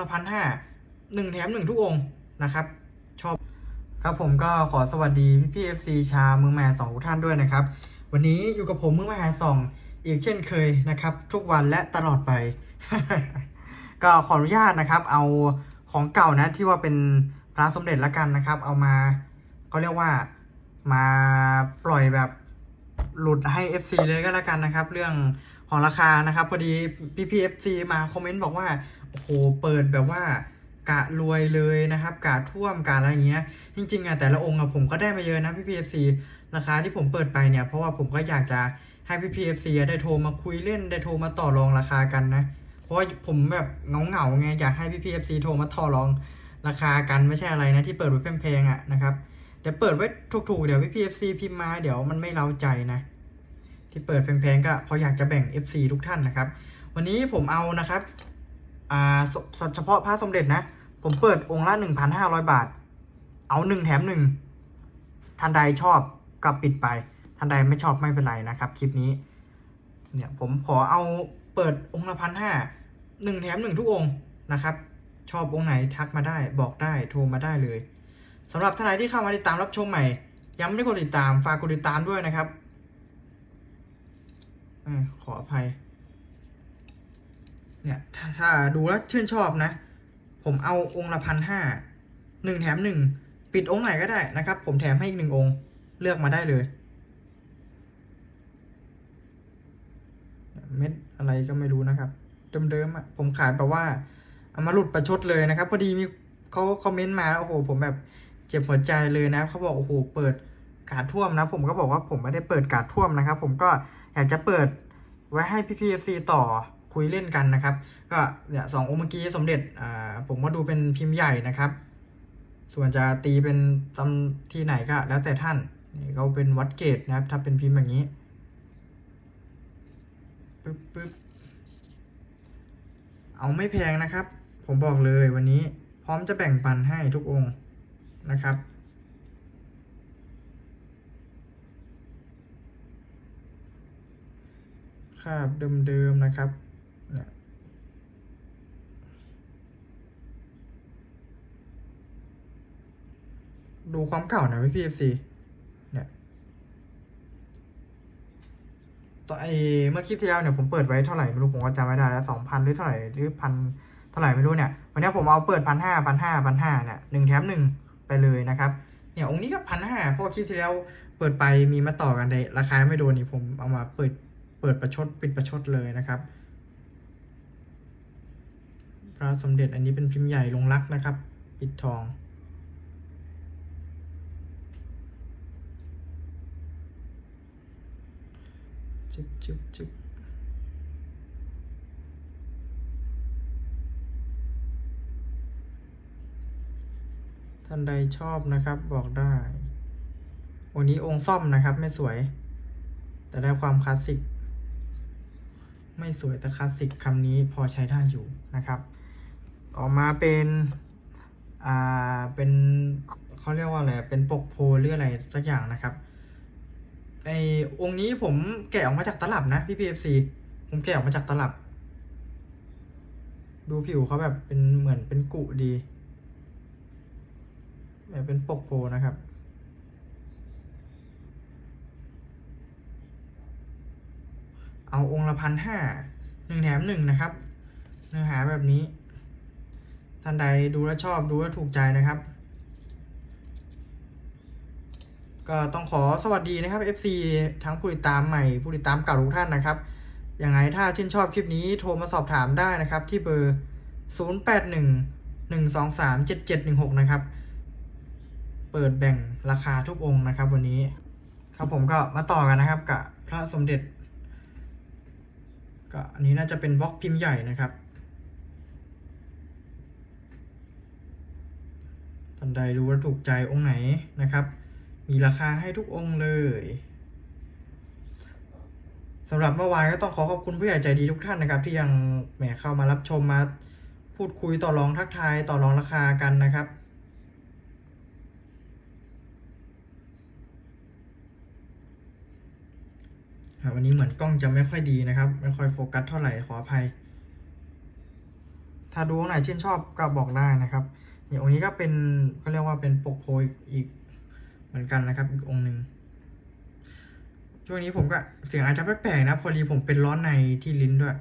ละพันห้าหนึ่งแถมหนึ่งทุกองนะครับ ชอบครับผมก็ขอสวัสดีพี่พี่เอฟซีชาเมืองแม่สองทุกท่านด้วยนะครับ วันนี้อยู่กับผมเมืองแม่สองอีกเช่นเคยนะครับ ทุกวันและตลอดไป ก็ขออนุญาตนะครับ เอาของเก่านะที่ว่าเป็นพระสมเด็จละกันนะครับ เอามาเขาเรียกว่ามาปล่อยแบบหลุดให้ FC เลยก็แล้วกันนะครับ เรื่องของราคานะครับพอดีพี่พี่ FC มาคอมเมนต์บอกว่า โอ้โหเปิดแบบว่ากะรวยเลยนะครับกะท่วมกะอะไรอย่างเงี้ยจริงๆอะแต่ละองค์อะผมก็ได้มาเยอะนะพี่พี่ FC ราคาที่ผมเปิดไปเนี่ย เพราะว่าผมก็อยากจะให้พี่พี่ FC ได้โทรมาคุยเล่นได้โทรมาต่อรองราคากันนะ เพราะว่าผมแบบเงาเงาไงอยากให้พี่พีเอฟซีโทรมาต่อรองราคากันไม่ใช่อะไรนะที่เปิดไว้แพงๆอะนะครับเดี๋ยวเปิดไว้ถูกๆเดี๋ยวพี่พีเอฟซีพิมพ์มาเดี๋ยวมันไม่เล้าใจนะที่เปิดแพงๆก็เพราะอยากจะแบ่ง FC ทุกท่านนะครับ วันนี้ผมเอานะครับ อ่าเฉพาะพระสมเด็จนะ ผมเปิดองค์ละ1,500บาท เอาหนึ่งแถมหนึ่งท่านใดชอบก็ปิดไป ท่านใดไม่ชอบไม่เป็นไรนะครับคลิปนี้ เนี่ยผมขอเอาเปิดองค์ละพันห้าหนึ่งแถมหนึ่งทุกองค์นะครับ ชอบองค์ไหนทักมาได้บอกได้โทรมาได้เลยสำหรับท่านใดที่เข้ามาติดตามรับชมใหม่ ยังไม่ได้กดติดตามฝากกดติดตามด้วยนะครับอขออภัย เนี่ยถ้าถ้าดูแล้วชื่นชอบนะ ผมเอาองค์ละพันห้าหนึ่งแถมหนึ่งปิดองค์ไหนก็ได้นะครับ ผมแถมให้อีกหนึ่งองค์เลือกมาได้เลย เม็ดอะไรก็ไม่รู้นะครับ เดิมๆอะผมขายแบบว่าเอามาหลุดประชดเลยนะครับ พอดีมีเขาคอมเมนต์มาโอ้โห ผมแบบเจ็บหัวใจเลยนะเขาบอกโอ้โหเปิดกาดท่วมนะ ผมก็บอกว่าผมไม่ได้เปิดกาดท่วมนะครับ ผมก็อยากจะเปิดไว้ให้พี่พีเอฟซีต่อ คุยเล่นกันนะครับ ก็เนี่ยสององค์เมื่อกี้สมเด็จอ่าผมก็ดูเป็นพิมพ์ใหญ่นะครับ ส่วนจะตีเป็นตำที่ไหนก็แล้วแต่ท่านนี่เขาเป็นวัดเกตนะครับ ถ้าเป็นพิมพ์อย่างนี้ปึ๊บปึ๊บเอาไม่แพงนะครับ ผมบอกเลยวันนี้พร้อมจะแบ่งปันให้ทุกองค์นะครับคราบเดิมๆนะครับ ดูความเก่าหนะพี่พีเอฟซีเนี่ยตอนไอเมื่อคลิปที่แล้วเนี่ยผมเปิดไว้เท่าไหร่ไม่รู้ผมก็จำไม่ได้แล้วสองพันหรือเท่าไหร่หรือพันเท่าไหร่ไม่รู้เนี่ยวันนี้ผมเอาเปิดพันห้าพันห้าพันห้าเนี่ยหนึ่งแถมหนึ่งไปเลยนะครับเนี่ยองค์นี้ก็พันห้าเพราะคลิปที่แล้วเปิดไปมีมาต่อกันในราคาไม่โดนนี่ผมเอามาเปิดเปิดประชดปิดประชดเลยนะครับ พระสมเด็จอันนี้เป็นพิมพ์ใหญ่ลงรักนะครับ ปิดทองจึ๊บจึ๊บจึ๊บท่านใดชอบนะครับ บอกได้ วันนี้องค์ซ่อมนะครับ ไม่สวย แต่ได้ความคลาสสิก ไม่สวยแต่คลาสสิกคำนี้พอใช้ได้อยู่นะครับ ออกมาเป็นอ่าเป็นเขาเรียกว่าอะไรเป็นปกโพหรืออะไรสักอย่างนะครับไอองค์นี้ผมแกะออกมาจากตลับนะพี่พีเอฟซีผมแกะออกมาจากตลับ ดูผิวเขาแบบเป็นเหมือนเป็นกุดีแบบเป็นปกโพนะครับเอาองค์ละพันห้าหนึ่งแถมหนึ่งนะครับ เนื้อหาแบบนี้ ท่านใดดูแลชอบดูแลถูกใจนะครับ ก็ต้องขอสวัสดีนะครับ FC ทั้งผู้ติดตามใหม่ผู้ติดตามเก่าทุกท่านนะครับยังไงถ้าชื่นชอบคลิปนี้โทรมาสอบถามได้นะครับ ที่เบอร์ 081 123 7716 นะครับ เปิดแบ่งราคาทุกองค์นะครับ วันนี้ครับผมก็มาต่อกันนะครับกับพระสมเด็จ ก็อันนี้น่าจะเป็นบล็อกพิมพ์ใหญ่นะครับ ท่า นใดรู้ว่าถูกใจองค์ไหนนะครับ มีราคาให้ทุกองค์เลยสำหรับเมื่อวานก็ต้องขอขอบคุณผู้ใหญ่ใจดีทุกท่านนะครับ ที่ยังแหมเข้ามารับชมมาพูดคุยต่อรองทักทายต่อรองราคากันนะครับวันนี้เหมือนกล้องจะไม่ค่อยดีนะครับ ไม่ค่อยโฟกัสเท่าไหร่ขออภัย ถ้าดูองไหนชื่นชอบก็บอกได้นะครับ นี่องค์นี้ก็เป็นเขาเรียกว่าเป็นปกโพยอีกเหมือนกันนะครับ อีกองค์หนึ่งช่วงนี้ผมก็เสียงอาจจะแปลกๆนะ พอดีผมเป็นร้อนในที่ลิ้นด้วย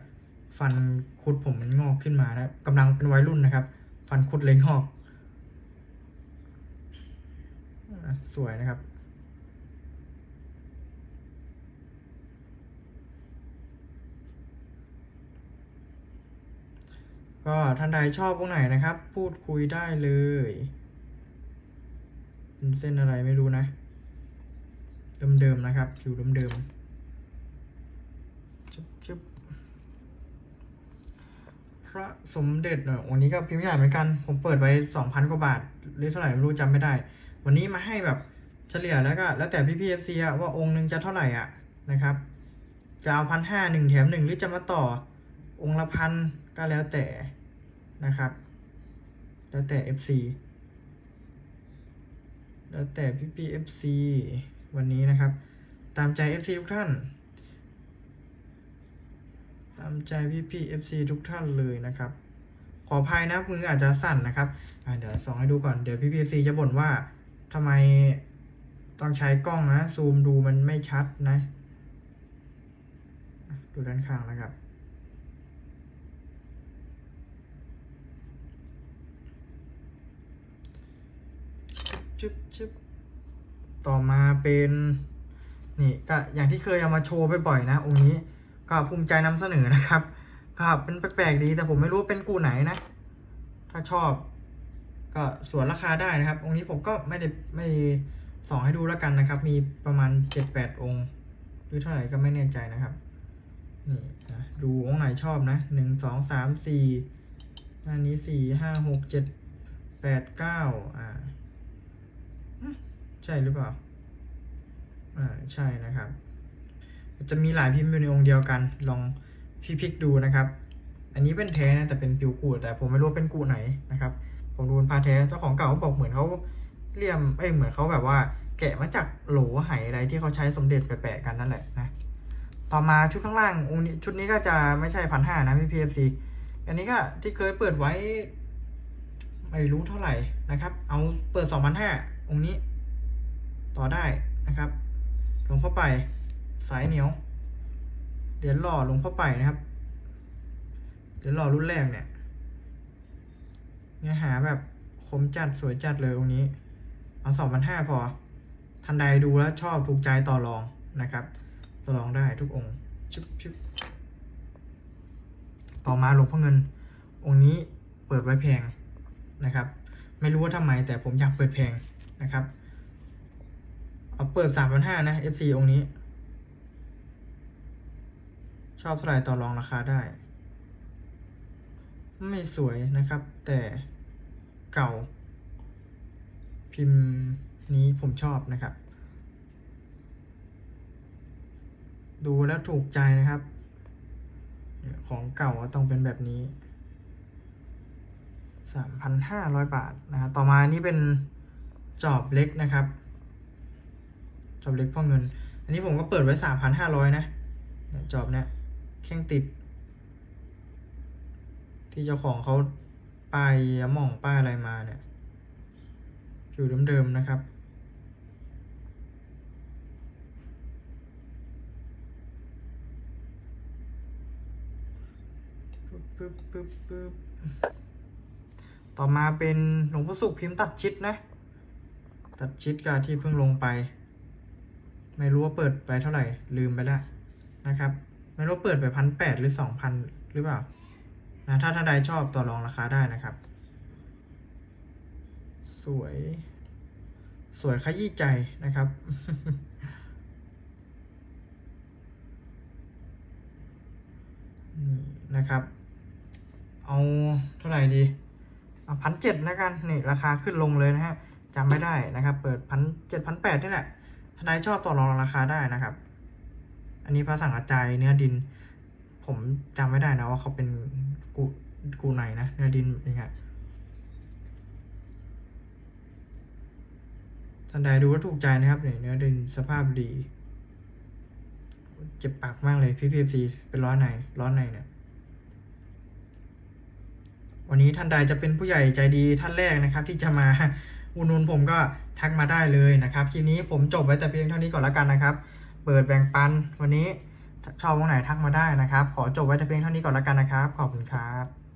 ฟันคุดผมมันงอกขึ้นมานะกำลังเป็นวัยรุ่นนะครับ ฟันคุดเลยงอก สวยนะครับ ก็ท่านใดชอบพวกไหนนะครับ พูดคุยได้เลยเป็นเส้นอะไรไม่รู้นะ เดิมๆนะครับผิวเดิมๆจุ๊บจุ๊บพระสมเด็จเนอะวันนี้ก็พิมพ์ใหญ่เหมือนกัน ผมเปิดไว้สองพันกว่าบาท หรือเท่าไหร่ไม่รู้จำไม่ได้ วันนี้มาให้แบบเฉลี่ยแล้วก็ แล้วแต่พี่พีเอฟซีอะว่าองค์หนึ่งจะเท่าไหร่อะนะครับ จะเอาพันห้าหนึ่งแถมหนึ่งหรือจะมาต่อองค์ละพันก็แล้วแต่ นะครับ แล้วแต่ FC แล้วแต่พี่พี FC วันนี้นะครับ ตามใจ FC ทุกท่าน ตามใจพี่พี FC ทุกท่านเลยนะครับ ขออภัยนะมืออาจจะสั่นนะครับเดี๋ยวส่องให้ดูก่อนเดี๋ยวพี่พี FC จะบ่นว่าทำไมต้องใช้กล้องนะ ซูมดูมันไม่ชัดนะ ดูด้านข้างนะครับ จึ๊บจึ๊บต่อมาเป็นนี่ก็อย่างที่เคยเอามาโชว์บ่อยๆนะองค์นี้ก็ภูมิใจนำเสนอนะครับก็เป็นแปลกๆดีแต่ผมไม่รู้เป็นกูไหนนะ ถ้าชอบ ก็ส่วนราคาได้นะครับ องค์นี้ผมก็ไม่ได้ไม่ส่องให้ดูแล้วกันนะครับ มีประมาณเจ็ดแปดองค์ หรือเท่าไหร่ก็ไม่แน่ใจนะครับนี่นะดูองค์ไหนชอบนะหนึ่งสองสามสี่อันนี้สี่ห้าหกเจ็ดแปดเก้า ใช่หรือเปล่า อ่า ใช่นะครับ จะมีหลายพิมพ์อยู่ในองค์เดียวกัน ลองพี่พลิกดูนะครับ อันนี้เป็นแท้นะแต่เป็นปิวกูแต่ผมไม่รู้เป็นกูไหนนะครับ ผมดูเป็นพาแท้เจ้าของเก่าเขาบอกเหมือนเขาเลี่ยม เอ้ย เหมือนเขาแบบว่า แกะมาจากโหลไหอะไรที่เขาใช้สมเด็จแปะๆกันนั่นแหละนะ ต่อมาชุดข้างล่างองค์นี้ชุดนี้ก็จะไม่ใช่พันห้านะพี่พีเอฟซีอันนี้ก็ที่เคยเปิดไว้ ไม่รู้เท่าไหร่นะครับ เอาเปิดสองพันห้าองค์นี้ ต่อได้นะครับหลวงพ่อไปสายเหนียวเหรียญหล่อหลวงพ่อไปนะครับเหรียญหล่อรุ่นแรกเนี่ยเนื้อหาแบบคมจัดสวยจัดเลยองนี้ เอาสองพันห้าพอ ทันใดดูแล้วชอบถูกใจต่อรองนะครับ ต่อรองได้ทุกองค์ชุบชุบต่อมาหลวงพ่อเงิน องค์นี้เปิดไว้แพงนะครับ ไม่รู้ว่าทำไมแต่ผมอยากเปิดแพงนะครับ เอาเปิดสามพันห้านะ FC องค์นี้ ชอบเท่าไหร่ต่อรองราคาได้ ไม่สวยนะครับ แต่เก่า พิมพ์นี้ผมชอบนะครับ ดูแล้วถูกใจนะครับ ของเก่าต้องเป็นแบบนี้สามพันห้าร้อยบาทนะครับต่อมานี่เป็นจอบเล็กนะครับ อบเล็กพ่อเงิน อันนี้ผมก็เปิดไว้สามพันห้าร้อยนะจอบเนี่ยแข้งติด ที่เจ้าของเขาป้ายหม่องป้ายอะไรมาเนี่ยผิวเดิมๆนะครับปึ๊บปึ๊บปึ๊บปึ๊บต่อมาเป็นหลวงพ่อสุขพิมพ์ตัดชิดนะ ตัดชิดกับที่เพิ่งลงไป ไม่รู้ว่าเปิดไปเท่าไหร่ ลืมไปแล้วนะครับ ไม่รู้ว่าเปิดไปพันแปดหรือสองพันหรือเปล่านะถ้าท่านใดชอบต่อรองราคาได้นะครับ สวย สวยขยี้ใจนะครับ นี่นะครับ เอาเท่าไหร่ดีเอาพันเจ็ดนะกัน นี่ราคาขึ้นลงเลยนะฮะจำไม่ได้นะครับ เปิดพันเจ็ดพันแปดนี่แหละ ท่านใดชอบต่อรองราคาได้นะครับ อันนี้พระสังกระจายเนื้อดิน ผมจำไม่ได้นะว่าเขาเป็นกูกูไหนนะเนื้อดินเป็นไงท่านใดดูแล้วถูกใจนะครับเนี่ยเนื้อดินสภาพดีเจ็บปากมากเลยพี่พีซีเป็นร้อนในร้อนในเนี่ยวันนี้ท่านใดจะเป็นผู้ใหญ่ใจดีท่านแรกนะครับ ที่จะมาอุดหนุนผมก็ ทักมาได้เลยนะครับทีนี้ผมจบไว้แต่เพียงเท่านี้ก่อนแล้วกันนะครับ เปิดแบ่งปันวันนี้ชอบตรงไหนทักมาได้นะครับ ขอจบไว้แต่เพียงเท่านี้ก่อนแล้วกันนะครับ ขอบคุณครับ